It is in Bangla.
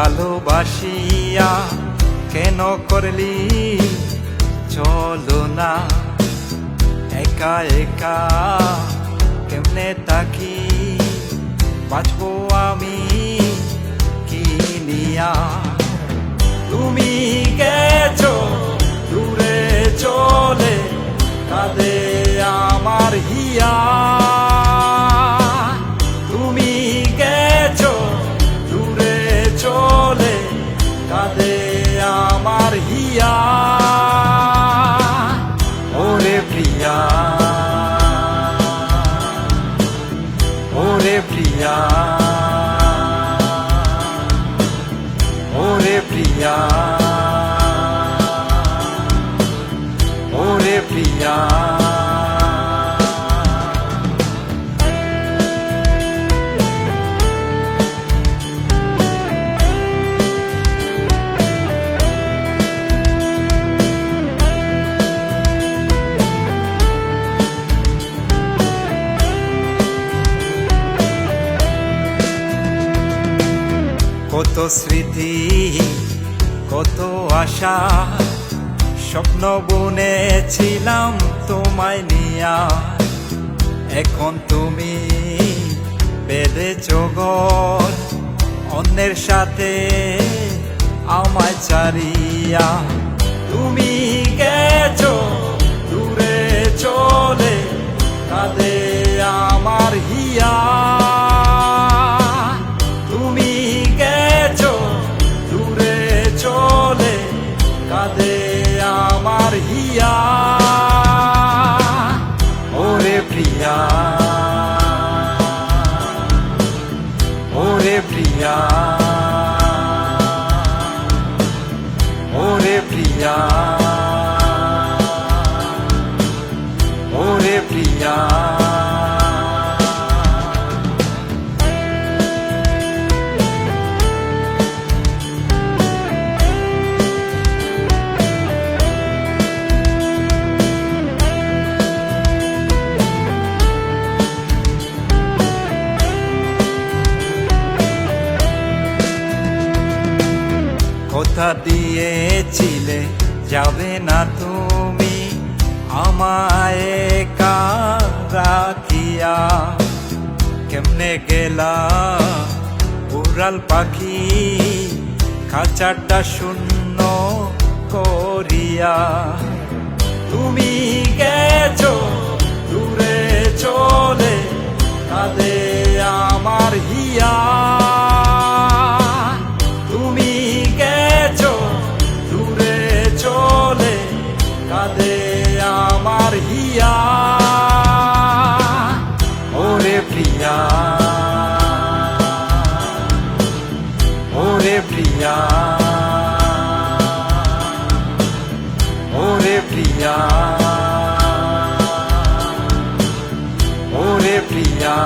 ভালোবাসিয়া কেন করলি? চলো না। একা একা কেমনে তাকি বাঁচবো আমি কি নিয়া? তুমি গেছো, দূরে চলে কাঁদে আমার হিয়া। priya ore priya ore priya ore priya কত স্মৃতি, কত আশা, স্বপ্ন বুনেছিলাম তোমায় নিয়া। এখন তুমি বেদে ঘর, অন্যের সাথে আমায় চারিয়া কাঁদে আমার হিয়া। ওরে প্রিয়া। ওরে প্রিয়া। ওরে প্রিয়া। ওরে প্রিয়া। কথা দিয়েছিলে, যাবে না তুমি আমায় একা রাখিয়া। কেমনে গেলা উড়াল পাখি, খাঁচাটা শূন্য করিয়া। তুমি গেছো, দূরে চলে, কাঁদে আমার হিয়া। priya ore priya ore priya